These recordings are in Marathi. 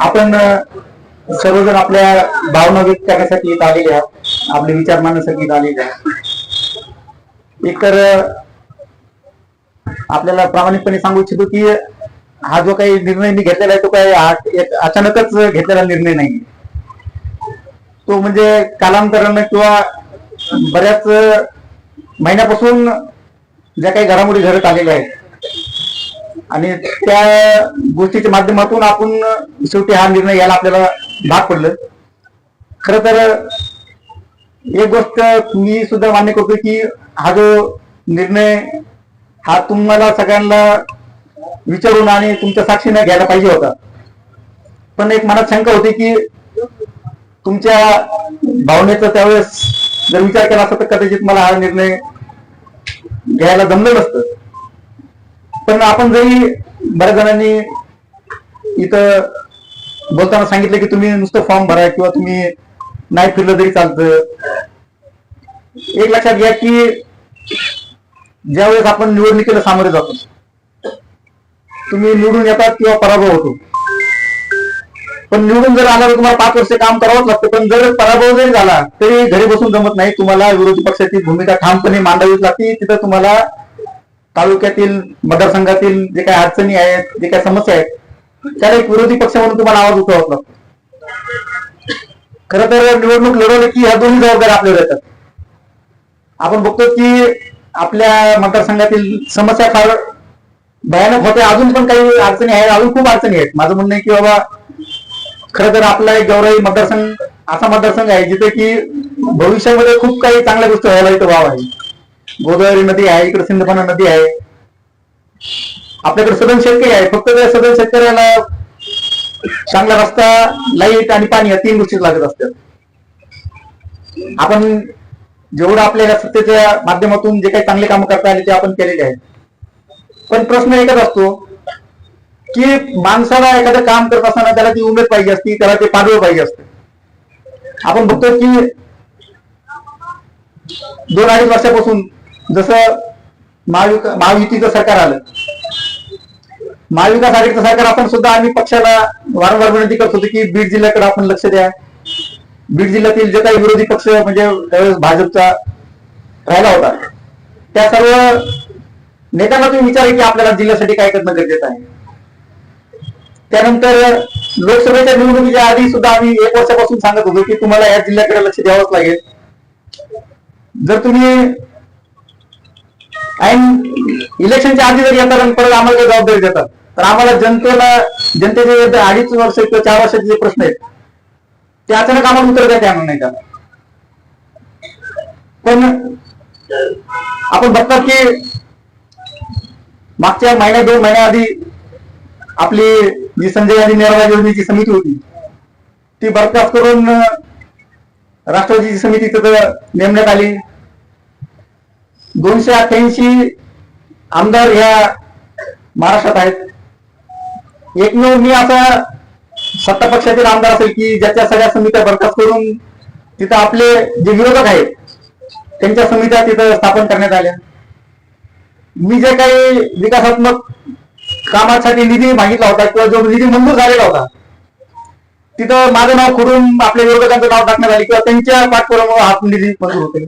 आपण सर्वजण आपल्या भावना व्यक्त करण्यासाठी येत आलेले आहात. आपले विचार मांडण्यासाठी येत आलेले आहात. एकतर आपल्याला प्रामाणिकपणे सांगू इच्छितो की हा जो काही निर्णय मी घेतलेला आहे तो काही अचानकच घेतलेला निर्णय नाही तो म्हणजे कालांतरानं किंवा बऱ्याच महिन्यापासून ज्या काही घडामोडी घडत आलेल्या आहेत आणि त्या गोष्टीच्या माध्यमातून आपण शेवटी हा निर्णय यायला आपल्याला भाग पडलं. खर तर एक गोष्ट मी सुद्धा मान्य करतो की हा जो निर्णय हा तुम्हाला सगळ्यांना विचारून आणि तुमच्या साक्षीने घ्यायला पाहिजे होता. पण एक मनात शंका होती की तुमच्या भावनेचा त्यावेळेस जर विचार केला असता तर कदाचित मला हा निर्णय घ्यायला जमलं नसतं. पण आपण जरी बऱ्याच जणांनी इथं बोलताना सांगितलं की तुम्ही नुसतं फॉर्म भरा किंवा तुम्ही नाही फिरलं तरी चालतं. एक लक्षात घ्या की ज्यावेळेस आपण निवडणुकीला सामोरे जातो तुम्ही निवडून येतात किंवा पराभव होतो. पण निवडून जर आला तर तुम्हाला पाच वर्ष काम करावंच लागतं पण जर पराभव जरी झाला तरी घरी बसून जमत नाही तुम्हाला विरोधी पक्षाची भूमिका ठामपणे मांडावीच लागते तिथं तुम्हाला तालुक्यातील मतदारसंघातील जे काही अडचणी आहेत जे काही समस्या आहेत त्याला एक विरोधी पक्ष म्हणून तुम्हाला आवाज उठवावा लागतो. तर निवडणूक लढवली की ह्या दोन्ही जबाबदाऱ्या आपल्यावर येतात. आपण बघतो की आपल्या मतदारसंघातील समस्या फार भयानक होत्या अजून पण काही अडचणी आहेत अजून खूप अडचणी आहेत. माझं म्हणणं आहे की बाबा खरं तर आपला एक गौरवी मतदारसंघ असा मतदारसंघ आहे जिथे की भविष्यामध्ये खूप काही चांगल्या गोष्टी व्हायला इथं वाव आहे. गोदावरी नदी आहे इकडे सिंधपणा नदी आहे. आपल्याकडे सदन शेतकरी आहे. फक्त त्या सदन शेतकऱ्याला चांगला रस्ता लाइट आणि पाणी या तीन गोष्टी लागत असतात. आपण जेवढं आपल्याला सत्तेच्या माध्यमातून जे काही चांगले काम करता आले ते आपण केलेले आहेत. पण प्रश्न एकच असतो की माणसाला एखादं काम करत असताना त्याला ती उमेद पाहिजे असती त्याला ते पाडवं पाहिजे असतं. आपण बघतो की दोन अडीच वर्षापासून जसं महाविका महायुतीचं सरकार आलं. महाविकास आघाडीचं सरकार आपण सुद्धा आम्ही पक्षाला वारंवार विनंती करत होतो की बीड जिल्ह्याकडे आपण लक्ष द्या. बीड जिल्ह्यातील जे काही विरोधी पक्ष म्हणजे त्यावेळेस भाजपचा राहिला होता त्या सर्व नेत्यांना तुम्ही विचार की आपल्याला जिल्ह्यासाठी काय करणं गरजेचं आहे. त्यानंतर लोकसभेच्या निवडणुकीच्या आधी सुद्धा आम्ही एक वर्षापासून सांगत होतो की तुम्हाला या जिल्ह्याकडे लक्ष द्यावंच लागेल. जर तुम्ही अँड इलेक्शनच्या आधी जर येतात आणि परत आम्हाला जबाबदारी देतात तर आम्हाला जनतेला जनतेचे अडीच वर्ष किंवा चार वर्षाचे जे प्रश्न आहेत ते अचानक आम्हाला उत्तर द्या येणार नाही का? पण आपण बघतात की मागच्या महिन्या दोन महिन्याआधी आपली जी संजय गांधी निर्वाह योजनेची समिती होती ती बरखास्त करून राष्ट्रवादीची समिती तिथं नेमण्यात आली. दोनशे अठ्ठ्याऐंशी आमदार ह्या महाराष्ट्रात आहेत. एकमेव मी असा सत्ता पक्षातील आमदार असेल की ज्याच्या सगळ्या समित्या बरखास्त करून तिथं आपले जे विरोधक आहेत त्यांच्या समित्या तिथं स्थापन करण्यात आल्या. मी जे काही विकासात्मक कामासाठी निधी मागितला होता किंवा जो निधी मंजूर झालेला होता तिथं माझं नाव खोडून आपल्या विरोधकांचं नाव टाकण्यात आले किंवा त्यांच्या पाठपुरामुळे हा निधी मंजूर होते.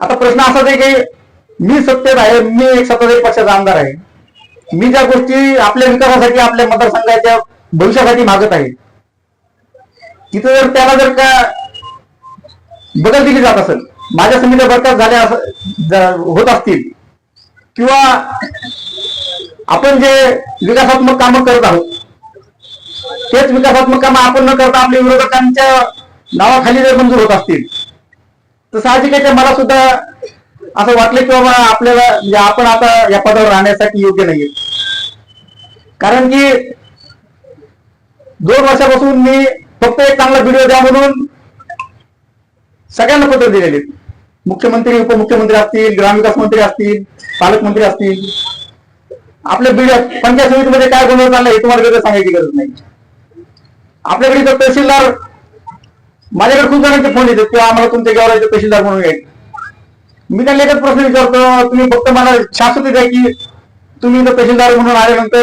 आता प्रश्न असाच आहे की मी सत्तेत आहे मी एक सत्ताधारी पक्षाचा आमदार आहे. मी ज्या गोष्टी आपल्या विकासासाठी आपल्या मतदारसंघाच्या भविष्यासाठी मागत आहे तिथं जर त्याला जर का बदल दिली जात असेल माझ्या समित्या बरखास्त झाल्या होत असतील किंवा आपण जे विकासात्मक कामं करत आहोत तेच विकासात्मक कामं आपण न करता आपल्या विरोधकांच्या नावाखाली जर मंजूर होत असतील तर साहजिक आहे की मला सुद्धा असं वाटलं की बाबा आपल्याला म्हणजे आपण आता या पदावर राहण्यासाठी योग्य नाहीये. कारण की दोन वर्षापासून मी फक्त एक चांगला व्हिडिओ द्या म्हणून सगळ्यांना पत्र दिलेले आहेत. मुख्यमंत्री उपमुख्यमंत्री असतील ग्रामविकास मंत्री असतील पालकमंत्री असतील. आपल्या बीड पंचायत समितीमध्ये काय गोंधळ चाललाय हे तुम्हाला वेगळं सांगायची गरज नाही. आपल्याकडे जर तहसीलदार माझ्याकडे खूप जणांचे फोन येतात किंवा आम्हाला तुमच्या गावाला तहसीलदार म्हणून यायचं मी त्यांना एकच प्रश्न विचारतो तुम्ही फक्त मला शाश्वती द्या की तुम्ही इथं तहसीलदार म्हणून आल्यानंतर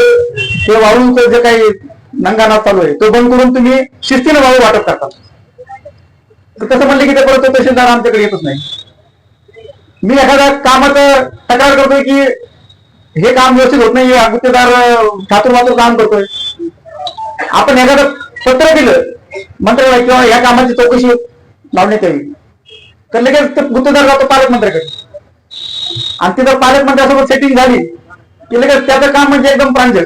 ते वाळूचं जे काही नंगाना चालू आहे तो बंद करून तुम्ही शिस्तीने वाळू वाटप करता. तर तसं म्हणलं की ते परत तहसीलदार आमच्याकडे येतच नाही. मी एखाद्या कामाचं तक्रार करतोय की हे काम व्यवस्थित होत नाही गुत्तेदार ठातूर मात्र काम करतोय. आपण एखादं पत्र दिलं मंत्र्याला किंवा या कामाची चौकशी लावण्यात यावी. तर लगेच ते गुत्तेदार जातो पालकमंत्र्याकडे आणि तिथं पालकमंत्र्यासोबत सेटिंग झाली की लगेच त्याचं काम म्हणजे एकदम प्रांजळ.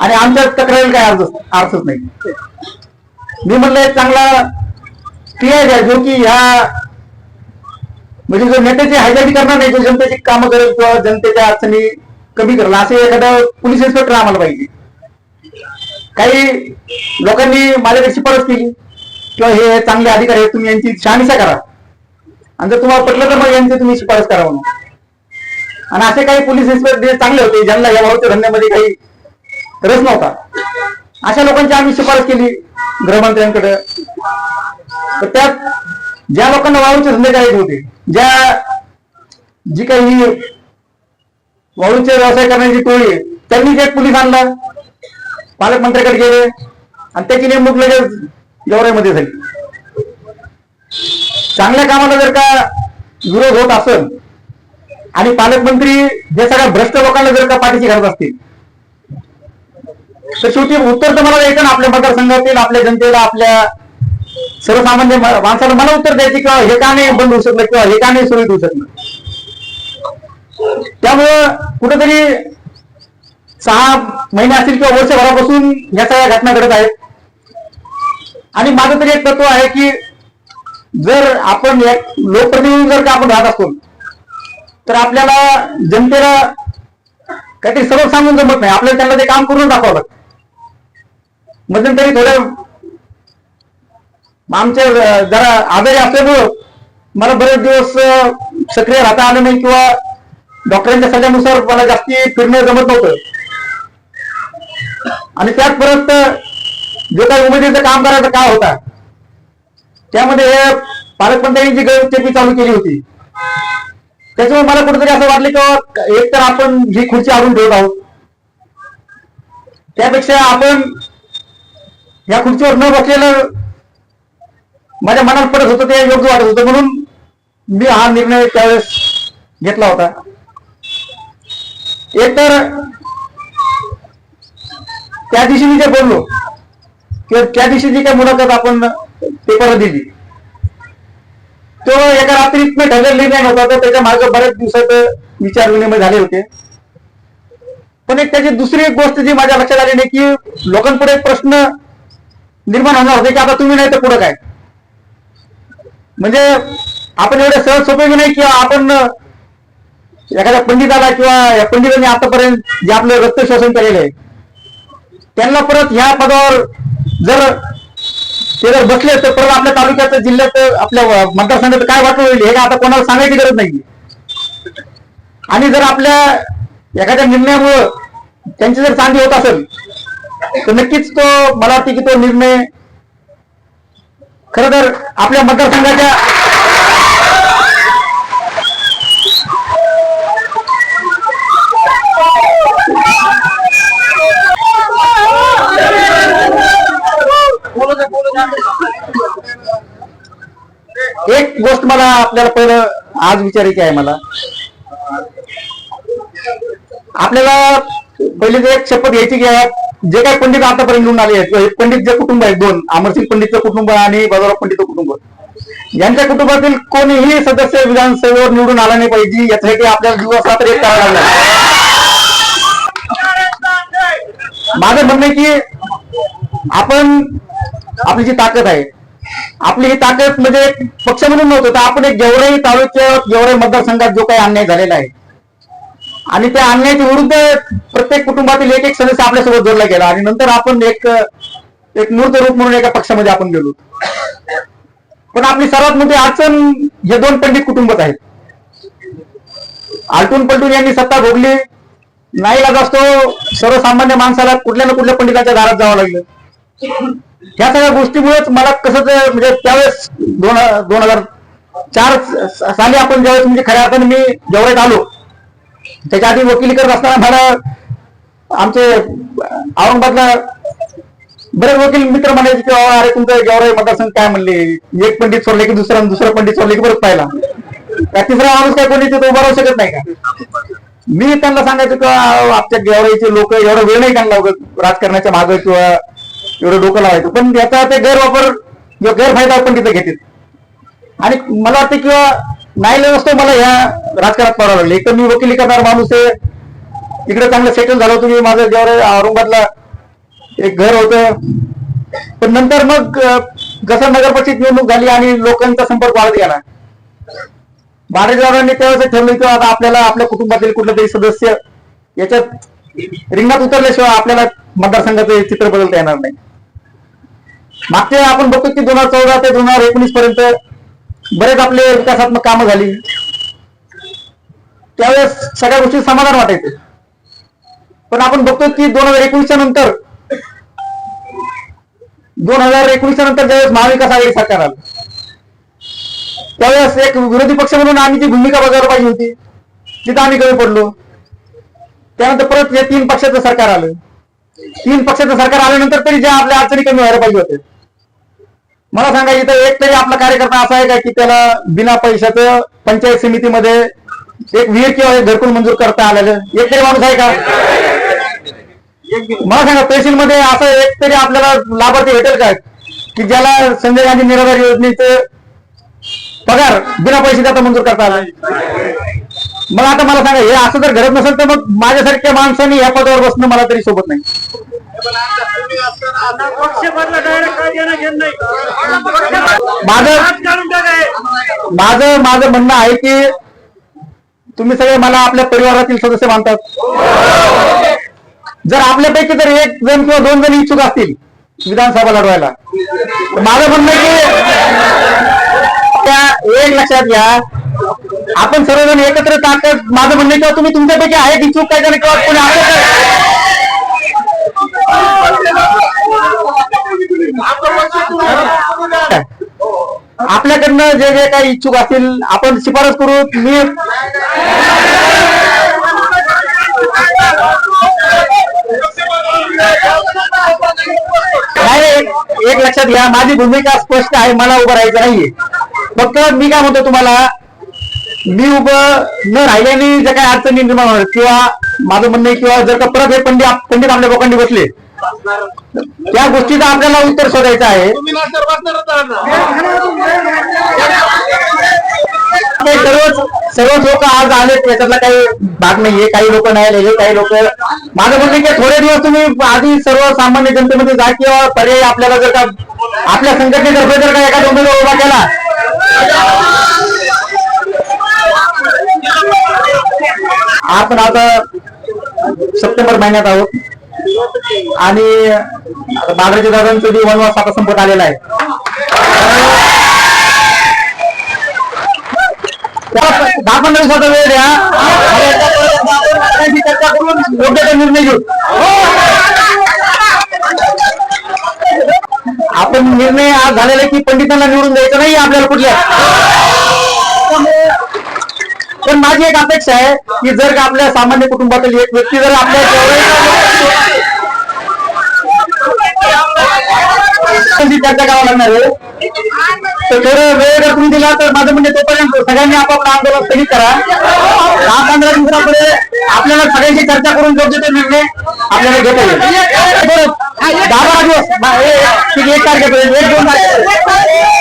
आणि आमच्या तक्रारीला काय अर्थ अर्थच नाही. मी म्हणलं एक चांगला क्लिअर द्या जो की ह्या म्हणजे जो नेत्याची हायलाईट करणार नाही जो जनतेची कामं करेल किंवा जनतेच्या अडचणी कमी करेल असे एखादा पोलीस इन्स्पेक्टर आम्हाला पाहिजे. काही लोकांनी माझ्याकडे शिफारस केली. किंवा हे चांगले अधिकारी आहेत तुम्ही यांची शहानिशा करा. आणि जर तुम्हाला पटलं तर मग यांची तुम्ही शिफारस करा म्हणून. आणि असे काही पोलीस इन्स्पेक्टर चांगले होते ज्यांना या भाऊच्या धंद्यामध्ये काही रस नव्हता अशा लोकांची आम्ही शिफारस केली गृहमंत्र्यांकडे. तर त्यात ज्या लोकांना वाळूचे धंदे करायचे होते ज्या जी काही वाळूचे व्यवसाय करण्याची टोळी आहे त्यांनी जे पोलीस आणला. पालकमंत्र्याकडे गेले आणि त्याची नेमणूक लगेच गेवराईमध्ये झाली. चांगल्या कामाला जर का विरोध होत असेल आणि पालकमंत्री हे सगळ्या भ्रष्ट लोकांना जर का पाठीशी घालत असतील तर शेवटी उत्तर तर मला द्यायचं ना आपल्या मतदारसंघातील आपल्या जनतेला आपल्या सर्वसामान्य माणसाला मला उत्तर द्यायचे किंवा हे का नाही बंद होऊ शकलं किंवा हे का नाही सुरळीत होऊ शकलं. त्यामुळं कुठेतरी सहा महिने असतील किंवा वर्षभरापासून या सगळ्या घटना घडत आहेत. आणि माझं तरी एक तत्व आहे की जर आपण लोकप्रतिनिधी जर का आपण राहत असतो तर आपल्याला जनतेला काहीतरी सर्व सांगून जमत नाही. आपल्याला त्यांना ते काम करून दाखवावं लागतं. मध्यंतरी थोड्या आमच्या जरा आजारी असल्यामुळं मला बरेच दिवस सक्रिय राहता आलं नाही किंवा डॉक्टरांच्या सल्ल्यानुसार मला जास्ती फिरणं जमत नव्हतं. आणि त्यात परत जो काही उमेदीचं काम करायचं काय होता? त्यामध्ये हे पालकमंत्र्यांनी जी चालू केली होती त्याच्यामुळे मला कुठेतरी असं वाटलं की एक तर आपण ही खुर्ची आणून ठेवत आहोत. त्यापेक्षा आपण या खुर्चीवर न बसलेलं माझ्या मनात पडत होतं ते योग्य वाटत होतं. म्हणून मी हा निर्णय त्यावेळेस घेतला होता. एक तर त्या दिवशी मी ते बोललो? किंवा त्या दिवशी जी काय मुलाखत आपण पेपरला दिली. तो एका रात्रीत मी ठरलेली नाही नव्हता तर त्याच्यामागे बऱ्याच दिवसात विचार विनिमय झाले होते. पण एक त्याची दुसरी एक गोष्ट जी माझ्या लक्षात आली नाही की लोकांपुढे एक प्रश्न निर्माण होणार होते की आता तुम्ही नाही तर पुढे काय? म्हणजे आपण एवढे सहज सोपे की नाही किंवा आपण एखाद्या पंडिताला किंवा या पंडितांनी आतापर्यंत जे आपलं रक्त शोषण केलेलं आहे त्यांना परत ह्या पदावर जर ते जर बसले तर परत आपल्या तालुक्यात जिल्ह्यात आपल्या मतदारसंघात काय वाटलं होईल हे आता कोणाला सांगायची गरज नाही आणि जर आपल्या एखाद्या निर्णयामुळं त्यांची जर चांदी होत असेल तर नक्कीच तो मला वाटते की तो निर्णय खर तर आपल्या मतदारसंघाच्या एक गोष्ट मला आपल्याला पहिलं आज विचारायची आहे मला. आपल्याला पहिले जे एक शपथ घ्यायची की जे काही पंडित आतापर्यंत निवडून आले आहेत पंडित जे कुटुंब आहेत दोन अमरसिंग पंडितचं कुटुंब आणि बाजाराव पंडितचं कुटुंब. यांच्या कुटुंबातील कोणीही सदस्य विधानसभेवर निवडून आला नाही पाहिजे याच्यासाठी आपल्याला दिवस रात्र एक करावा लागला माझं म्हणणं की आपण आपली जी ताकद आहे आपली ही ताकद म्हणजे पक्ष म्हणून नव्हतं तर आपण एक गेवराई तालुक्यात गेवराई मतदारसंघात जो काही अन्याय झालेला आहे आणि त्या अन्यायाच्या विरुद्ध प्रत्येक कुटुंबातील एक एक सदस्य आपल्यासोबत जोडला गेला आणि नंतर आपण एक एक मूर्त रूप म्हणून एका पक्षामध्ये आपण गेलो. पण आपली सर्वात मोठी अडचण हे दोन पंडित कुटुंबच आहेत. आलटून पलटून यांनी सत्ता भोगली नाही लागत असतो सर्वसामान्य माणसाला कुठल्या ना कुठल्या पंडिताच्या दारात जावं लागलं. ह्या सगळ्या गोष्टीमुळेच मला कसं म्हणजे त्यावेळेस दोन दोन हजार चार साली आपण ज्यावेळेस म्हणजे खऱ्या अर्थाने मी जेवढ्यात आलो त्याच्या आधी वकिली करत असताना मला आमचे औरंगाबादला बरेच वकील मित्र म्हणायचे की अरे तुमचं गेवराई मतदारसंघ काय म्हणले? एक पंडित सोडले की दुसरा दुसरा पंडित सोडले की परत पाहिला. त्या तिसरा माणूस काय कोणी तिथे उभा राहू शकत नाही का? मी त्यांना सांगायचो की आमच्या गेवराईचे लोक एवढा वेळ नाही त्यांना राजकारणाच्या मागे किंवा एवढं डोकं लावायचं. पण याचा ते गैरवापर किंवा गैरफायदा पण तिथे घेतील. आणि मला वाटतं किंवा नाही नसतो मला ह्या राजकारणात पडावं लागले. एक तर मी वकिली करणार माणूस आहे. इकडे चांगलं सेटल झालं तुम्ही माझं जेव्हा औरंगाबादला एक घर होतं. पण नंतर मग जसं नगर निवडणूक झाली आणि लोकांचा संपर्क वाढत गेला. बारेजवारांनी त्यावेळेस ठरलं की आता आपल्याला आपल्या कुटुंबातील कुठलं तरी सदस्य याच्यात रिंगणात उतरल्याशिवाय आपल्याला मतदारसंघाचं चित्र बदलता येणार नाही. मागच्या आपण बघतो की दोन हजार चौदा ते दोन हजार एकोणीस पर्यंत बरेच आपले विकासात्मक कामं झाली. त्यावेळेस सगळ्या गोष्टी समाधान वाटायचे. पण आपण बघतो की दोन हजार एकोणीसच्या नंतर दोन हजार एकोणीसच्या नंतर ज्यावेळेस महाविकास आघाडी सरकार आलं त्यावेळेस एक विरोधी पक्ष म्हणून आम्ही जी भूमिका बजावली पाहिजे होती तिथं आम्ही कमी पडलो. त्यानंतर परत हे तीन पक्षाचं सरकार आलं. तीन पक्षाचं सरकार आल्यानंतर तरी ज्या आपल्या अडचणी कमी व्हायला पाहिजे होते. मला सांगा इथं एक तरी आपला कार्यकर्ता असा आहे का की त्याला बिना पैशाचं पंचायत समितीमध्ये एक विहीर किंवा एक घरकुल मंजूर करता आलेलं? एक तरी माणूस आहे का? मला सांगा तहसीलमध्ये असं एक तरी आपल्याला लाभार्थी भेटेल का? की ज्याला संजय गांधी निराधार योजनेचं पगार बिना पैसे त्याचा मंजूर करता आला? मग आता मला सांगा हे असं जर घडत नसेल तर मग माझ्यासारख्या माणसाने या पदावर बसणं मला तरी सोबत नाही. पक्षपातला डायरेक्ट काय देणं घेणं नाही. माझं हात काढून टाकाय माझं माझं म्हणणं आहे की तुम्ही सगळे मला आपल्या परिवारातील सदस्य मानतात. जर आपल्यापैकी जर एक जण किंवा दोन जण इच्छुक असतील विधानसभा लढवायला माझं म्हणणं की त्या एक लक्षात घ्या. आपण सर्वजण एकत्र ताकद माझं म्हणणं किंवा तुम्ही तुमच्यापैकी आहेत इच्छुक काय किंवा कोणी आपल्याकडनं जे जे काही इच्छुक असतील आपण शिफारस करू. मी एक- एक लक्षात घ्या. माझी भूमिका स्पष्ट आहे मला उभं राहायचं नाहीये. फक्त मी काय म्हणतो तुम्हाला मी उभं न राहिल्याने ज्या काही अडचणी निर्माण होणार किंवा माझं म्हणणं आहे किंवा जर का परत हे पंडित पंडित आपल्या लोकांनी बसले त्या गोष्टीचं आपल्याला उत्तर शोधायचं आहे. सर्वच सर्वच लोक आज आले त्याच्यातला काही भाग नाहीये काही लोक नाही आलेले काही लोक माझं म्हणणं की थोडे दिवस तुम्ही आधी सर्वसामान्य जनतेमध्ये जा किंवा पर्याय आपल्याला जर का आपल्या संघटनेतर्फे जर का एखादा उमेदवार उभा केला. आपण आता सप्टेंबर महिन्यात आहोत. आणि आता दादांचं जे वनवास आता संपत आलेला आहे. त्याला दहा पंधरा दिवसाचा वेळ द्या. चर्चा करून योग्य तो निर्णय घेऊ. आपण निर्णय आज झालेला की पंडितांना निवडून द्यायचं नाही आपल्याला कुठल्या? पण माझी एक अपेक्षा आहे की जर का आपल्या सामान्य कुटुंबातील एक व्यक्ती जर आपल्या जवळ चर्चा करावं लागणार आहे. तर थोडं वेळ जर तुम्ही दिला तर माझं म्हणजे तोपर्यंत सगळ्यांनी आपापलं आंदोलन स्थगित करा. दहा पंधरा दिवसापुढे आपल्याला सगळ्यांची चर्चा करून योग्य तो निर्णय आपल्याला घेता येईल. दहा बारा दिवस हे- एक तारखेपर्यंत एक दोन तारखे